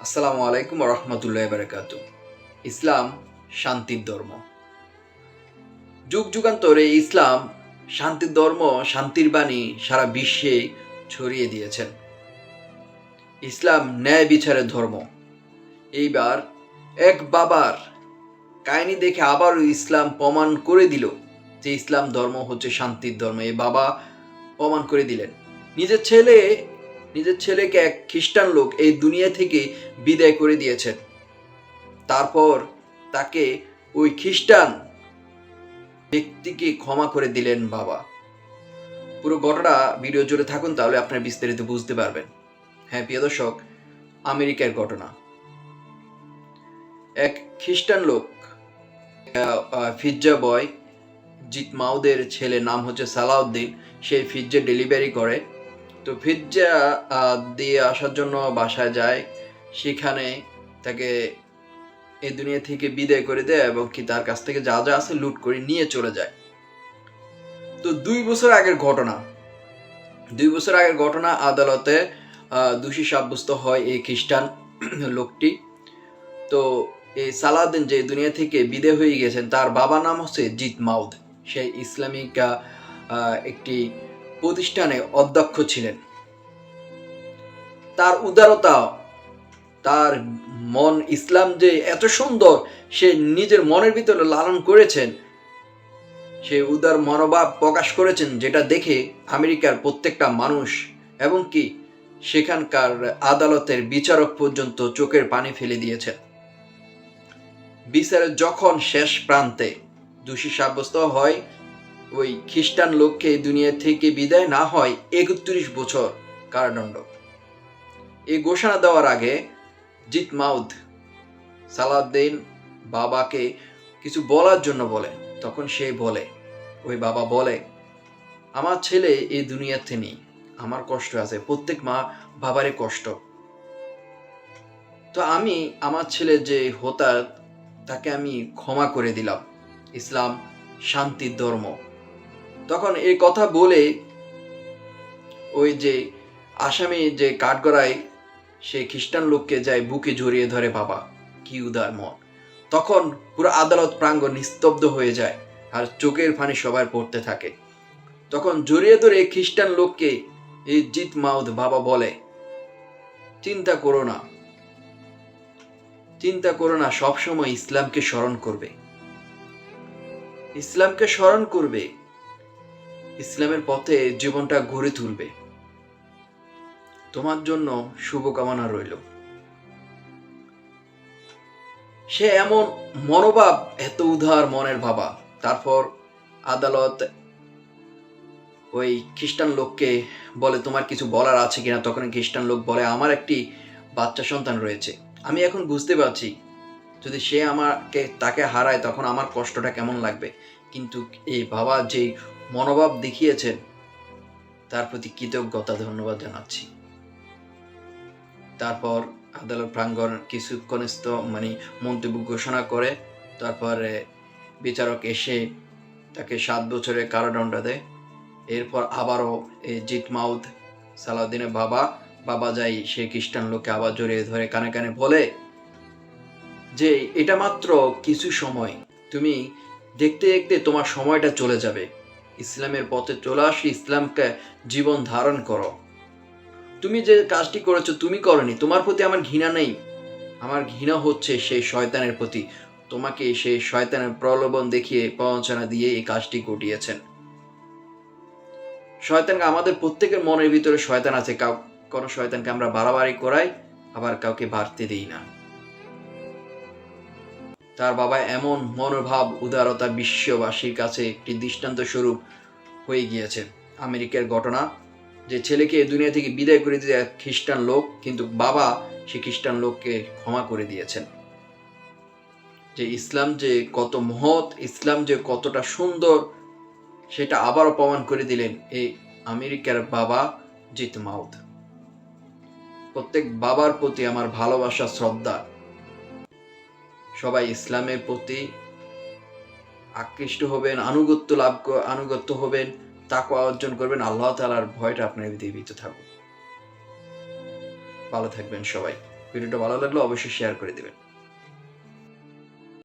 আসসালামু আলাইকুম রহমতুল্লাহ বারকাত ইসলাম শান্তির ধর্ম। যুগ যুগান্তরে ইসলাম শান্তির ধর্ম, শান্তির বাণী সারা বিশ্বে ছড়িয়ে দিয়েছেন। ইসলাম ন্যায় বিচারের ধর্ম। এইবার এক বাবার কাহিনী দেখে আবারও ইসলাম প্রমাণ করে দিল যে ইসলাম ধর্ম হচ্ছে শান্তির ধর্ম। এই বাবা প্রমাণ করে দিলেন। নিজের ছেলে নিজের ছেলেকে এক খ্রিস্টান লোক এই দুনিয়া থেকে বিদায় করে দিয়েছেন। তারপর তাকে ওই খ্রিস্টান ব্যক্তিকে ক্ষমা করে দিলেন বাবা। পুরো ঘটনা ভিডিও জুড়ে থাকুন, তাহলে আপনার বিস্তারিত বুঝতে পারবেন। হ্যাঁ প্রিয় দর্শক, আমেরিকার ঘটনা। এক খ্রিস্টান লোক ফিজ্জা বয় জিত মাউদের ছেলে নাম হচ্ছে সালাউদ্দিন সেই ফিজ্জা ডেলিভারি করে। তো ফিজ্জা দিয়ে আসার জন্য বাসায় যায়। সেখানে তাকে এই দুনিয়া থেকে বিদায় করে দেয় এবং কি তার কাছ থেকে যা যা আছে লুট করে নিয়ে চলে যায়। তো দুই বছর আগের ঘটনা। দুই বছর আগের ঘটনা আদালতে দোষী সাব্যস্ত হয় এই খ্রিস্টান লোকটি। তো এই সালাদিন যে দুনিয়া থেকে বিদে হয়ে গেছেন, তার বাবা নাম হচ্ছে জিত মাউদ সে ইসলামিক একটি প্রতিষ্ঠানে অধ্যক্ষ ছিলেন। তার উদারতা, তার মন ইসলাম যে এত সুন্দর, সে নিজের মনের ভিতরে লালন করেছেন, সে উদার মনোভাব প্রকাশ করেছেন, যেটা দেখে আমেরিকার প্রত্যেকটা মানুষ এবং কি সেখানকার আদালতের বিচারক পর্যন্ত চোখের পানি ফেলে দিয়েছেন। বিচারের যখন শেষ প্রান্তে দোষী সাব্যস্ত হয় ওই খ্রিস্টান লোককে দুনিয়া থেকে বিদায় না হয় একত্রিশ বছর কারাদণ্ড। এই ঘোষণা দেওয়ার আগে জিত মাউদ সালাউদ্দিন বাবাকে কিছু বলার জন্য বলে। তখন সে বলে, ওই বাবা বলে, আমার ছেলে এই দুনিয়াতে নেই, আমার কষ্ট আছে, প্রত্যেক মা বাবারই কষ্ট। তো আমি আমার ছেলে যে হোতা তাকে আমি ক্ষমা করে দিলাম। ইসলাম, শান্তির ধর্ম। তখন এই কথা বলে ওই যে আসামি যে কাঠগড়ায় সে খ্রিস্টান লোককে যায় বুকে জড়িয়ে ধরে, বাবা, কি উদার মন। তখন পুরো আদালত প্রাঙ্গণ নিস্তব্ধ হয়ে যায় আর চোখের পানি সবার পড়তে থাকে। তখন জড়িয়ে ধরে খ্রিস্টান লোককে এই জিত মাউদ বাবা বলে, চিন্তা করো না। চিন্তা করো না, সবসময় ইসলামকে স্মরণ করবে। ইসলামকে স্মরণ করবে ইসলামের পথে জীবনটা গড়ে তুলবে। তোমার জন্য শুভকামনা রইল। সে এমন মনোভাব, এত উদার মনের বাবা। তারপর আদালত ওই খ্রিস্টান লোককে বলে, তোমার কিছু বলার আছে কিনা? তখন খ্রিস্টান লোক বলে, আমার একটি বাচ্চা সন্তান রয়েছে। আমি এখন বুঝতে পারছি, যদি সে আমাকে, তাকে হারায়, তখন আমার কষ্টটা কেমন লাগবে? কিন্তু এই বাবা যে মনোভাব দেখিয়েছেন, তার প্রতি কৃতজ্ঞতা ধন্যবাদ জানাচ্ছি। তারপর আদালত প্রাঙ্গণ কিছুক্ষণস্থ মানে মন্তব্য ঘোষণা করে, তারপরে বিচারক এসে তাকে সাত বছরের কারাদণ্ড দেয়। এরপর আবারও এই জিত মাউদ সালাউদ্দিনের বাবা বাবা যাই সে খ্রিস্টান লোককে আবার জড়িয়ে ধরে কানে কানে বলে যে, এটা মাত্র কিছু সময়। তুমি দেখতে দেখতে তোমার সময়টা চলে যাবে। ইসলামের পথে চলে আসি, ইসলামকে জীবন ধারণ করো। তুমি যে কাজটি করেছ, তুমি করনি, তোমার প্রতি আমার ঘৃণা নেই। আমার ঘৃণা হচ্ছে সেই শয়তানের প্রতি। তোমাকে সেই শয়তানের প্রলোভন দেখিয়ে প্রবঞ্চনা দিয়ে এই কাজটি ঘটিয়েছেন। শয়তানকে আমাদের প্রত্যেকের মনের ভিতরে শয়তান আছে। কাউ কোনো শয়তানকে আমরা বাড়াবাড়ি করাই, আবার কাউকে বাড়তে দিই না। তার বাবা এমন মনোভাব উদারতা বিশ্ববাসীর কাছে একটি দৃষ্টান্ত স্বরূপ হয়ে গিয়েছে। আমেরিকার ঘটনা, যে ছেলেকে দুনিয়া থেকে বিদায় করে দিয়ে খ্রিস্টান লোক, কিন্তু বাবা সে খ্রিস্টান লোককে ক্ষমা করে দিয়েছেন। যে ইসলাম যে কত মহৎ, ইসলাম যে কতটা সুন্দর, সেটা আবারও প্রমাণ করে দিলেন এই আমেরিকার বাবা জিত মাউদ প্রত্যেক বাবার প্রতি আমার ভালোবাসা, শ্রদ্ধা সবাই ইসলামের প্রতি আকৃষ্ট হবেন, আনুগত্য লাভ আনুগত্য হবেন, তাকওয়া অর্জন করবেন, আল্লাহ তালার ভয়টা আপনার হৃদয়ে থাকুন ভালো থাকবেন সবাই। ভিডিওটা ভালো লাগলে অবশ্যই শেয়ার করে দেবেন।